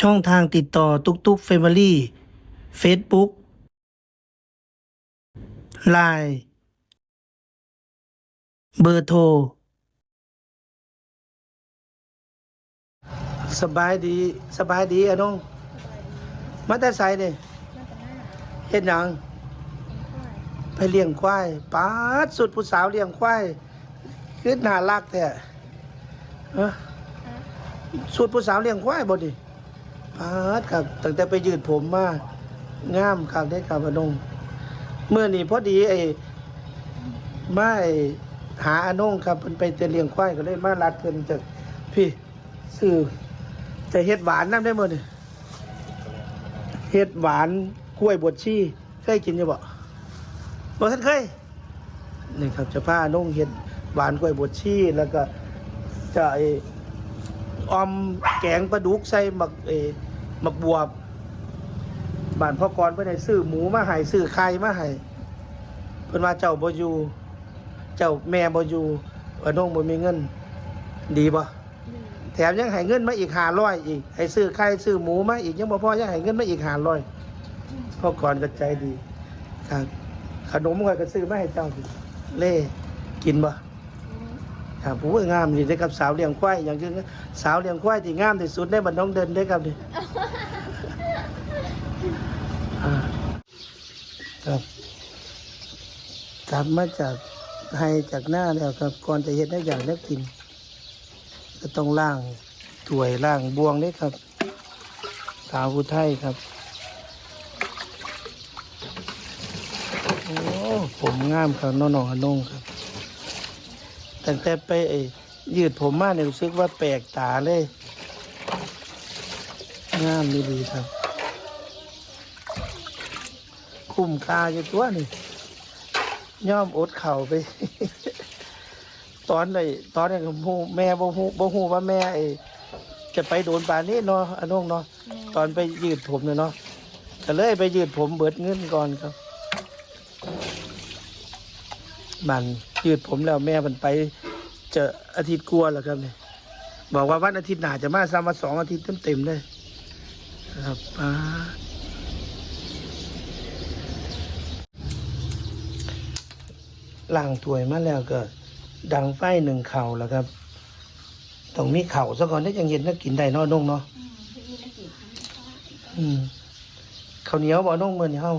ช่องทางติดต่อตุกตุกเฟมิลี่เฟซบุ๊กไลน์เบอร์โทร สบายดี สบายดีอะน้อง มาแต่ไสเนี่ยเฮ็ดหยัง ไปเลี้ยงควายปาดสุดผู้สาวเลี้ยงควายคือน่ารักแท้เอ้อสุดผู้สาวเลี้ยงควายบ่ดิ ปาดครับตั้งแต่ไปยืดผมมางามครับได้ครับอนงเมื่อนี้พอดีไอ้มาไอ้หาอนงครับเพิ่นไปเตะเลี้ยงควายก็เลยมารัดเพิ่นจากพี่ซื้อจะเฮ็ดหวานนำได้มื้อนี่เฮ็ดหวานกล้วยบดชีเคยกินอยู่บ่บ่ท่านเคยนี่ครับจะพานุ่งเห็ดหวานกล้วยบดชีแล้วก็จะไอ้ ออมแกงปลาดุกใส่หมักเออหมักบวบ บ้านพ่อกรเพิ่นให้ซื้อหมูมาให้ซื้อไข่มาให้เพิ่นว่าเจ้าบ่อยู่ เจ้าแม่บ่อยู่ว่าน้องบ่มีเงิน ดีบ่แถมยังให้เงินมาอีก500อีก ให้ซื้อไข่ซื้อหมูมาอีกยังบ่พอยังให้เงินมาอีก500พ่อกรก็ใจดีครับขนมข่อยก็ซื้อมาให้เจ้าสิเล่กินบ่ ครับผู้งามนี่ได้อครับสาวเลี้ยงควายอย่างคือสาวเลี้ยงควายที่งามที่สุดในบ้านน้องเดินได้ครับนี่ครับกลับมาจากให้จากหน้าแล้วครับก่อนจะเฮ็ดได้อย่างได้กินก็ต้องล่างถ้วยล่างบวงนี่ครับ สาวผู้ไทยครับโอ้ผมงามครับน้องน้องอนงครับ ตั้งแต่ไปไอ้ยืดผมมาเนี่ยรู้สึกว่าแปลกตาเลยงามดีดีครับ คุ้มค่าอยู่ตัวนี่ย่อมอดเข่าไป ตอนไหนตอนนี้นฮู้แม่บ่ฮู้บ่ฮู้ว่าแม่ไอ้จะไปโดนป่านนี้เนาะอนุงเนาะตอนไปยืดผมเนี่ยเนาะก็เลยไปยืดผมเบิดเงินก่อนครับ มัน ยืดผมแล้วแม่มันไปเจออาทิตย์กลัวาแล้วครับเนี่ยบอกว่าวันอาทิตย์หน้าจะมาซ้ำมาสองอาทิตย์เต็มๆเลยครับป้าล่างถ้วยมาแล้วก็ ดังไฟหนึ่งเข่าแล้วครับต้องมีเข่าซะก่อนได้ยังเย็นถ้ากินได้เนอนุ่งเนาะอืมข้าวเหนียวบ่นุ่งเมื่อนี่เฮา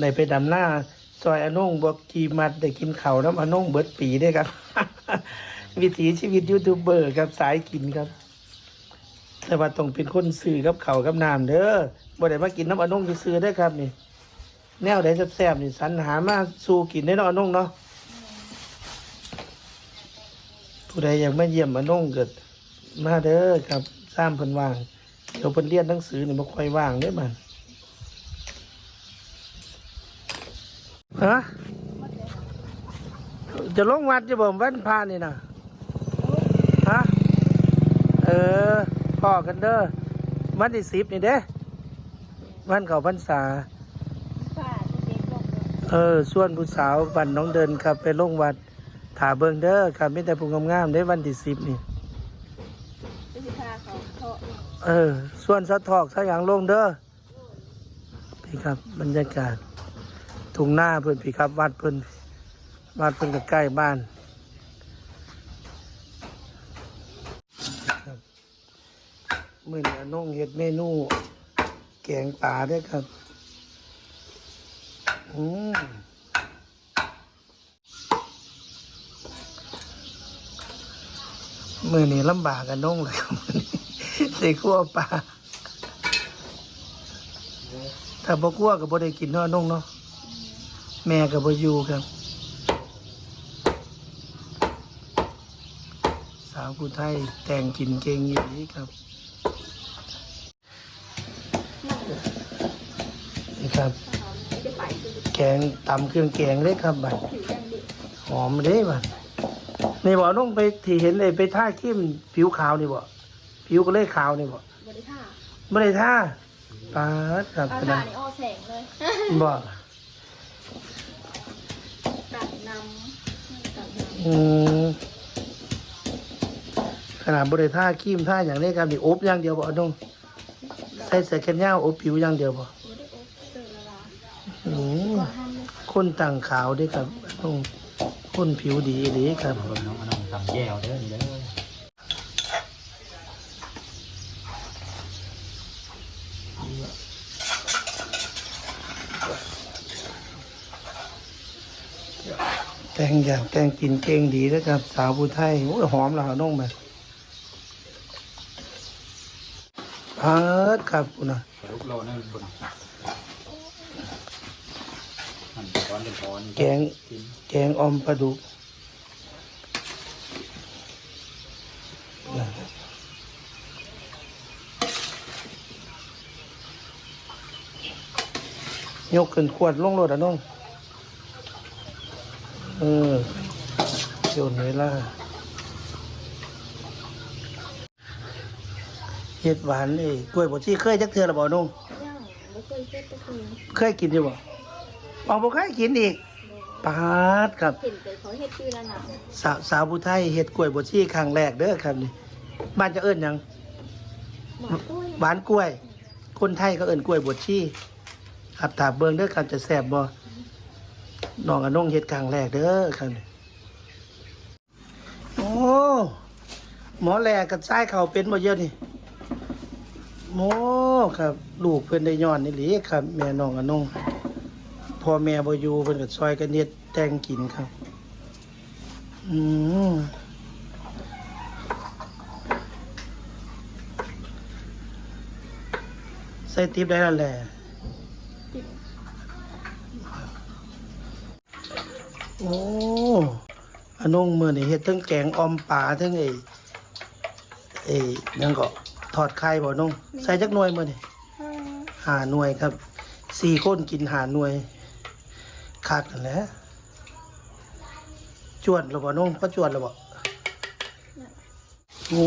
ได้ไปดำหน้า ซอยอนุ่งบอกกีมัดได้กินเขาน้ำอนุ่งเบิดปีเด้วยครับ วิถีชีวิตยูทูบเบอร์ครับสายกินครับ แต่ว่าต้องเป็นคนซื้อกับเขากับน้ำเด้อบ่ได้มากินน้ำอนุ่งซื้อได้ครับนี่แนวใดแซ่บๆนี่สรรหามาสู่กินได้เนาะอนุ่งเนาะผู้ใดอยากมาเยี่ยมอนุ่งเกิดมาเด้อครับสร้างเพิ่นว่างเดี๋ยวเพิ่นเรียนหนังสือนี่บ่ค่อยว่างเด้อมัน ฮะ จะลงวัดจะบ่มวันพานี่นะฮะ เออพ่อกันเด้อวันที่สิบนี่เด้วันเขาพรรษา เออ ส่วนผู้สาวบันน้องเดินครับไปลงวัดถาเบิงเด้อครับมีแต่ผู้งามๆได้วันที่สิบนี่ เออ ส่วนสะทอกสะอย่างลงเด้อพี่ครับบรรยากาศทุ่งหน้าเพิ่นพี่ครับวัดเพิ่น วัดเพิ่นก็ใกล้บ้านครับมื่อนี้น้องเฮ็ดเมนูแกงป่าด้วยครับ อืมมื่อนี้ลำบากกันน้องเลยครับมื้อนี้วปลา ถ้าบ่คั่วก็บ่ได้กินเนาะน้องเนาะ แม่กับบอยู่ครับาวผู้ไทยแต่งกินเก่งอยู่นี้ครับนี่ครับ แกงตำเครื่องแกงเลยครับบัดหอมเด้บัดนี่บอกน้องไปที่เห็นเลยไปท่าขี้มผิวขาวนี่บ่ผิวก็เลยขาวนี่บ่บริท่าไม่ได้ท่าปาดครับอานะหารนี่อ้อแสงเลยบ่ตัดน้ำตัดนอืมค นาดบริท่าครีมท่าอย่างนี้ครับนี่อบอย่างเดียวบ่เอาน้องใส่เสื้อแขนยาวอบผิวอย่างเดียวบ่โอ้ได้โอ๊คเจอละลาอืมก่อนห้ามเลยคนต่างขาวเด้วยครับต้องคนผิวดีดีครับ น้องน้องทำแย่วเด้อนี่เด้อแต่งอย่างแต่งกินเก่งดีนะครับ สาวผู้ไทยโอ้ยหอมแล้วน้องมา พาดครับคุณนะลูกโลนั่นบนมันก้อนเป็นก้อนแกงกินแกงออมปลาดุกยกขึ้นขวดลงรถอะน้อง เออโยนเวลา เห็ดหวานนี่กล้วยบดชีเคยจักเทือหรือเปล่าน้องย่างไม่เคยเช็ดก็คือเคยกินอยู่บ่เอาบ่เคยกินอีกปาดครับ เห็นแต่เขาเฮ็ดชื่อละหนักสาวสาวผู้ไทยเฮ็ดกล้วยบดชีครั้งแรกเด้อครับนี่บ้านจะเอิ้นหยังหมอนกล้วยหวานกล้วย คนไทยก็เอิ้นกล้วยบดชีครับถามเบิ่งเด้อครับจะแซ่บบ่น้องอนงเฮ็ดครั้งแรกเด้อครับนี่โอ้หมอแลกับซ้ายเขาเป็นบ่เยอะนี่ โมครับ ลูกเพิ่อนได้ย้อนนี่หลีครับ แม่น้องอนงพ่อแม่บอยู่เพิ่อนก็ซอยกันเฮ็ดแต่งกินครับ อืมใส่ติ๊บได้แล้วแหละโอ้อันงมือนี่เฮ็ดทั้งแกงออมปลาทั้งไอ้ไอ้หยังก็ อดไข่บ่น้องใส่จักหน่วยมือนี่ห้าหาหน่วยครับสี่คนกินหาหน่วยขาดกันแหล้วจวดแล้วบ่น้องก็จวดแล้วบ่โอ้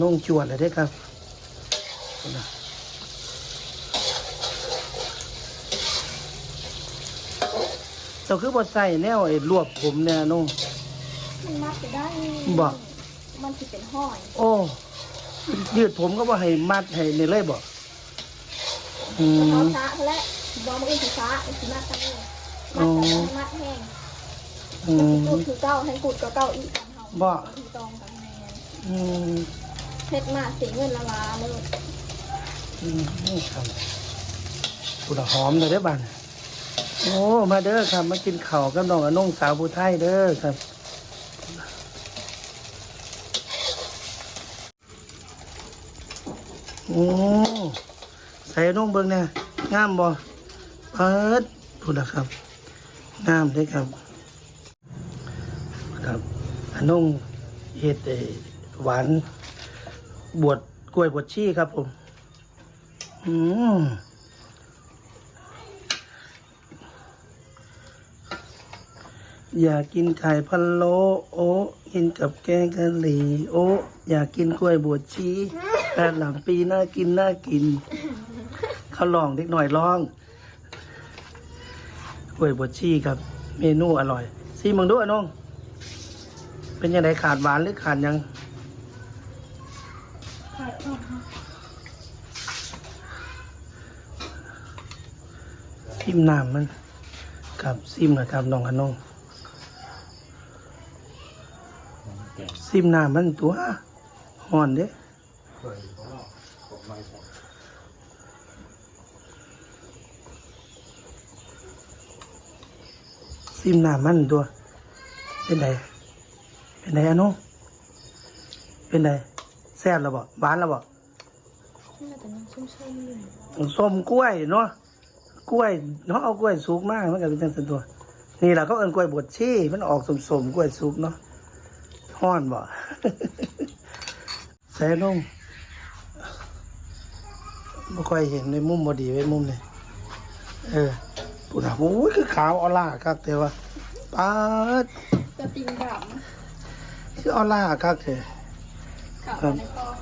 น้องจวดเลยเด้อครับนะเจ้าคือบ่ใส่แนวไอ้รวบผมเนี่ยน้องมันมัดจะได้บ่มันสิเป็นห้อย โอ้ ยืดผมก็บ่ให้มัดให้นี่เลยบ่อืเขามช้าและบอมเอ็นสีฟ้าไอ้สีมัดตั้งเลยอ๋มัอดแต่มัดแห้งอืกูมดคือเก้าให้กูดก็เก้าอีกกันเขาบ่ที่ตองกันแมนอืมเฮ็ดมาเสียเงินละลาเลยอืมครับปุดหอมเลยเด้อบ้านโอ้ มาเด้อครับ มากินข้าวกับน้องอนงสาวผู้ไทยเด้อครับ อ้ใส่น้องเบิ่งเนี่ยงามบ่เพิดพูดนะครับงามเด้ครับ ครับอนงเฮ็ดไอ้หวาน บวชกล้วยบวชชีครับผมอืมอยากกินไข่พะโล้โอ้กินกับแกงกะหรี่โอ้อยากกินกล้วยบวชชี แปดหลังปีน่ากินน่ากิน เขาลองเด็กหน่อยลองกล้วยบวชชีครับ เมนูอร่อยซีมึงดูอะน้อง เป็นยังไงขาดหวานหรือขาดหยังไข่ออกค่ะซิมน้ำมันกับซิมนะครับน้องอนงแกงซิมน้ำมันตัวห่อนเด้ เคยของเราของไม่ใส่ซิมน้ำมันตัว เป็นไงเป็นไงอนงเป็นไงแซ่บแล้วบ่หวานแล้วบ่น่าจะยังชุ่มๆอยู่ส้มกล้วยเนาะกล้วยเนาะเอากล้วยสุกมากมันก็เป็นจังสันตัว นี่แหละเขาเอิ้นกล้วยบดชีมันออกสมๆกล้วยสุกเนาะห่อนบ่ ใส่ลง ไม่ค่อยเห็นในมุมบดีไว้มุมนี่เออปุ่นอะโอ้ยคือขาวออร่าคักแต่ว่าป๊าดจะติงดคือออร่าคักเถอะำกับในกอง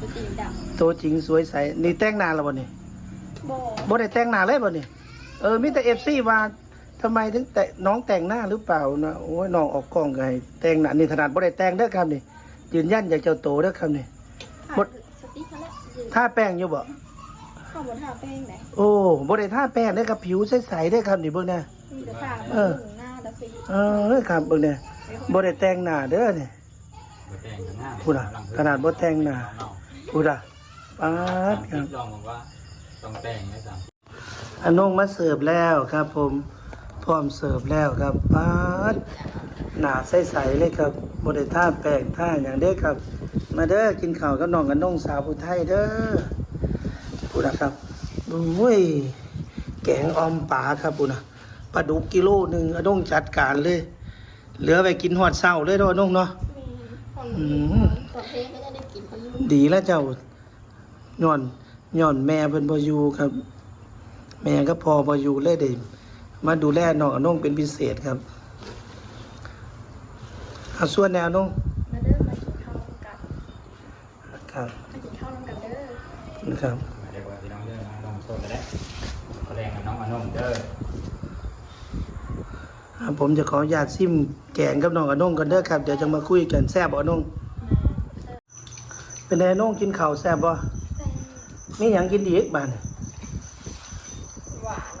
จะติงดตัวจริงสวยใสนี่แต่งหน้าแล้วบ่นี่ำบ่บ่ได้แต่งหน้าเลยบ่นี่เออมีแต่เอฟซีว่าทำไมถึงแต่น้องแต่งหน้าหรือเปล่านะโอ้ยน้องออกกล้องไงแต่งหน้านี่ขนาดบ่ได้แต่งเด้อครับนี่ยืนยันอยากเจ้าโตเด้อครับนี่ ท่าแป้งอยู่บ่ข้าวบนทาแป้งไหนโอ้บ่ได้ท่าแป้งเด้อครับผิวใสๆเด้อครับนี่เบิ่งนะมีแต่ทาเออหน้าแล้วสิเออครับเบิ่งเนี่ยบ่ได้แต่งหน้าเด้อนี่บ่แต่งกันหน้าพูดอะขนาดบ่แต่งหน้าอุดาป๊าลดครับองบอกว่าต้องแต่งไหมสั่งอันนงมาเสิร์ฟแล้วครับผม พร้อมเสิร์ฟแล้วครับป๊าดหนาใสๆเลยครับบ่ได้ท่าแป้งท่าอย่างเด้อครับ มาเด้อกินข้าวกับน้องกับน้องสาวผู้ไทยเด้อพูดนะครับโอ้ยแกงออมปลาครับพูดนะปลาดุกกิโลหนึ่งอันนงจัดการเลย เหลือไปกินหอดเศร้าเลยเนาะอันนงเนาะมีของอืมตอนเทก็จะได้กินเขาอยู่ดีแล้วเจ้าย่อนย่อนแม่เพิ่นบ่อยู่ครับ แม่ก็พอบ่อยู่เลยได้ มาดูแลน้องอนงเป็นพิเศษครับเอาส่วนแนวน้องมาเด้อมากินข้าวน้ำกันครับมากินข้าวน้ำกันเด้อนะครับเรียกว่าพี่น้องเด้อนะลองโซนไปได้ขอแรงกับน้องอนงเด้ออ่าผมจะขออนุญาตซิมแกงกับน้องอนงกันเด้อครับเดี๋ยวจะมาคุยกันแซ่บบ่อนงเป็นไงน้องกินข้าวแซ่บบ่แซ่บมีหยังกินอีกบ้านหวาน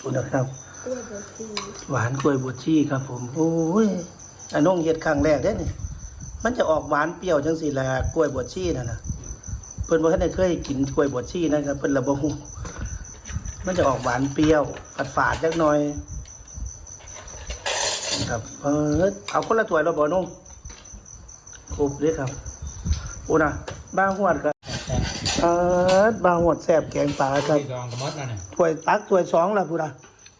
พูดนะครับ กล้วยบวชชีหวานกล้วยบวชชีครับ ผม โอ้ยอันน้องเฮ็ดครั้งแรกเด้นี่ มันจะออกหวานเปรี้ยวจังสี่แหละกล้วยบวชชีนั่นน่ะ เพิ่นบ่ทันได้เคยกินกล้วยบวชชีนะครับ เพิ่นละบ่ฮู้มันจะออกหวานเปรี้ยวฝาดๆจักหน่อยครับเออเอาคนละถ้วยแล้วบ่น้องครบเลยครับโอ้น่ะบ้าหวดก็เออบางหวดแซ่บแกงปลาครับที่ซองกระมดนั่นน่ะถ้วยตักถ้วยสองแล้วพุ่นน่ะ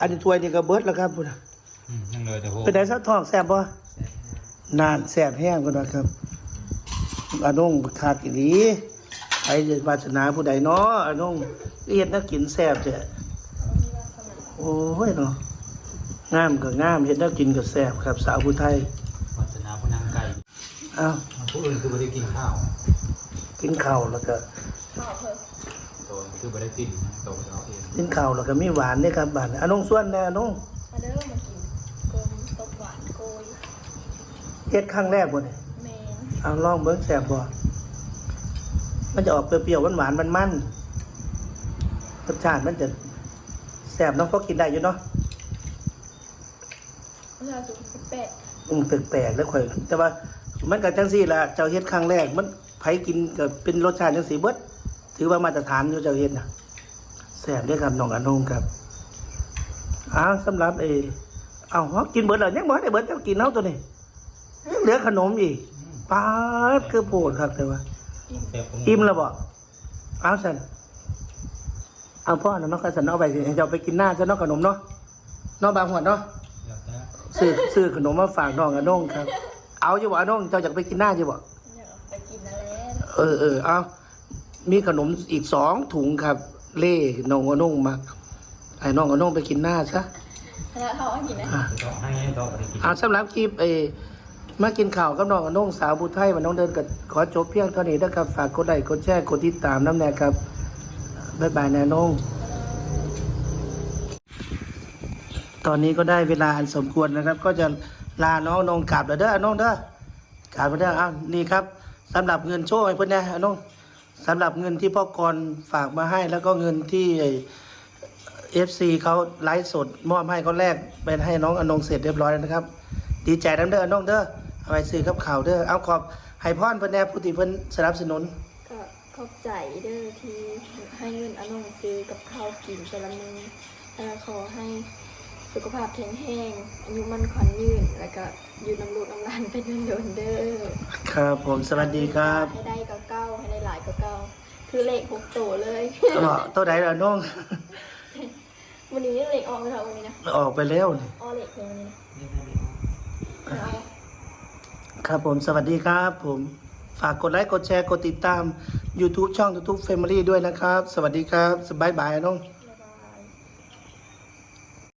อันนี้ถ้วยนี่ก็เบิดแล้วครับพุ่นน่ะอืมนั่งเลยแต่โหเป็นไดซะท้องแซ่บบ่นานแซ่บแห้งพุ่นว่าครับอาน้องขาดอีหลีใครจะวาสนาผู้ใดเนาะอาน้องเฮ็ดแนักกินแซ่บเจ้ะโอ้ยเนาะงามก็งามเฮ็ดแนักกินก็แซ่บครับ สาวผู้ไทยวัฒนาผู้นางไก่อ้าวผู้อื่นคือไม่ได้กินข้าว กินข้าวแล้วก็ข้าวเพิ่มโต คือไม่ได้กินโตเราเองกินข้าวแล้วก็มีหวานเด้ครับบาดนี้อาน้องส่วนแน่อาน้องมาเด้อมากินกลมต้มหวานโกยเฮ็ดครั้งแรกบ่นี่เมนเอาลองเบิ้งแสบบ่มันจะออกเปรี้ยวๆหวานๆมันๆรสชาติมันจะแสบเนาะพอกินได้อยู่เนาะประชาชนแปดอืมแปลกๆแล้วค่อยแต่ว่า มันก็จังซี่ล่ะเจ้าเฮ็ดครั้งแรก มันไผกินก็เป็นรสชาติจังซี่เบิด ถือว่ามาตรฐานอยู่เจ้าเฮ็ดน่ะแสบเด้อครับน้องอนงครับอ้าวสำหรับเอเอาเฮากินเบิดแล้วยังบ่ได้เบิดเจ้ากินเอาตัวนี้เหลือขนมอีกป๊าดคือโพดครับแต่ว่าอิ่มแล้วบ่เอาสันเอาพ่อนะน้องกระสันเอาไปสิให้เจ้าไปกินหน้าจะน้องขนมเนาะน้องบางหัวเนาะซื้อซื้อขนมมาฝากน้องกับน้องครับ เอาอยู่บ่น้องเจ้าอยากไปกินหน้าอยู่บ่เนี่ยไปกินนั่นแหละเออเออเอา มีขนมอีกสองถุงครับ เล่น้องกับน้องมาให้น้องกับน้องไปกินหน้าซะคณะเขาเอากินนะอะต้องให้โตไม่ได้กินเอาสำหรับคลิปเออมากินข่าวกับน้องกับน้องสาวบุไทยมันน้องเดินกับขอจบเพียงเท่านี้นะครับ ฝากกดไลค์กดแชร์กดติดตามน้ำแน่ครับบ๊ายบายนะน้องตอนนี้ก็ได้เวลาอันสมควรนะครับ ก็จะลาน้องน้องกลับแล้วเด้อน้องเด้อกลับแล้วเด้ออ้าวนี่ครับสำหรับเงินโชว์ให้เพื่อนนะน้อง สำหรับเงินที่พ่อกรฝากมาให้ แล้วก็เงินที่เอฟซีเขาไลฟ์สดมอบให้เขาแลกเป็นให้น้องอนงเสร็จเรียบร้อยแล้วนะครับ ดีใจน้ำเด้อน้องเด้อเอาไปซื้อกับข่าวเด้อเอาขอบให้พรเพื่อนแน่ผู้ที่เพิ่นสนับสนุนก็ขอบใจเด้อที่ให้เงินอารมณ์ซื้อกับข้าวกินแต่ละมื้อแล้วขอให้สุขภาพแข็งแรงอายุมันขวัญยืน แล้วก็อยู่น้ำลูกน้ำหลานเป็นเดินๆเด้อครับผมสวัสดีครับให้ได้ก็เคือเลขหกตัวเลยตัวตัวไหนล่ะน้อง วันนี้เลขออกไหมคะวันนี้นะออกไปแล้วนี่ออเลขเพลงวันนี้นะเอาครับผมสวัสดีครับผม ฝากกดไลค์กดแชร์กดติดตาม YouTube ช่อง YouTube Family ด้วยนะครับ สวัสดีครับสบายบายน้องบ